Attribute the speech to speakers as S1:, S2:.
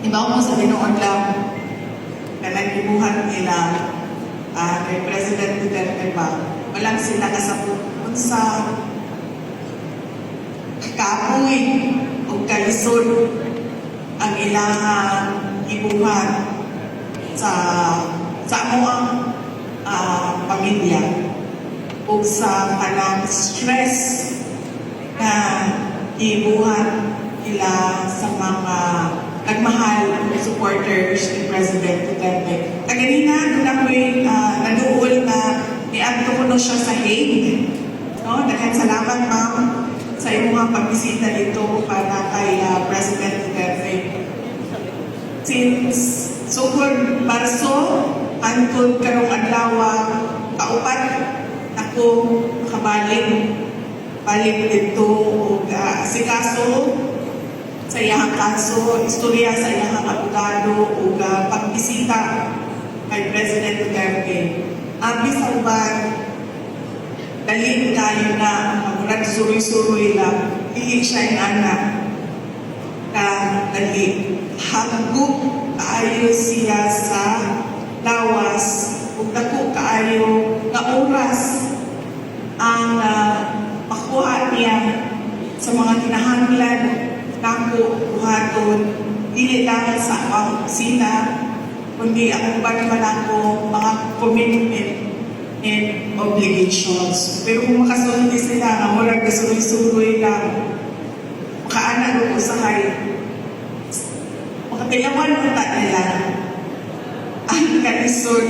S1: Ibaw mo sa tinuod lang na nagkibuhat nila ah, kay President Duterte ba, walang sila kasabot sa kapoy o kalisod ang ilahang ibuhat sa sa amo ang ah, pamilya o sa kanang stress na ibuhat nila sa mga nagmahal na supporters ni President Duterte. Kaganina, doon ako'y uh, naduol na niadto ko no siya sa Hague. No? Daghang salamat, ma'am, sa iyong mga pagbisita dito para kay ah, President Duterte. Since sukod Marso, antod karong adlaw, kaupat ako kabalik balik dito o uh, si kaso sa iyang kaso, istorya sa iyang abogado o pagbisita kay President Duterte. Abi sa uban, dali kayo na ang murag suroy-suroy lang, dili siya yung anak na dali. Hagug kaayo siya sa lawas ug dako kaayo nga oras ang uh, makuha niya sa mga kinahanglan nako buhaton dili lang sa akong opisina kundi ang uban man ako mga commitment and obligations. Pero kung makasulti sila nga murag kasuloy-suloy lang, makaanak ko usahay, makatilawan mo ta nila. Ang kalisod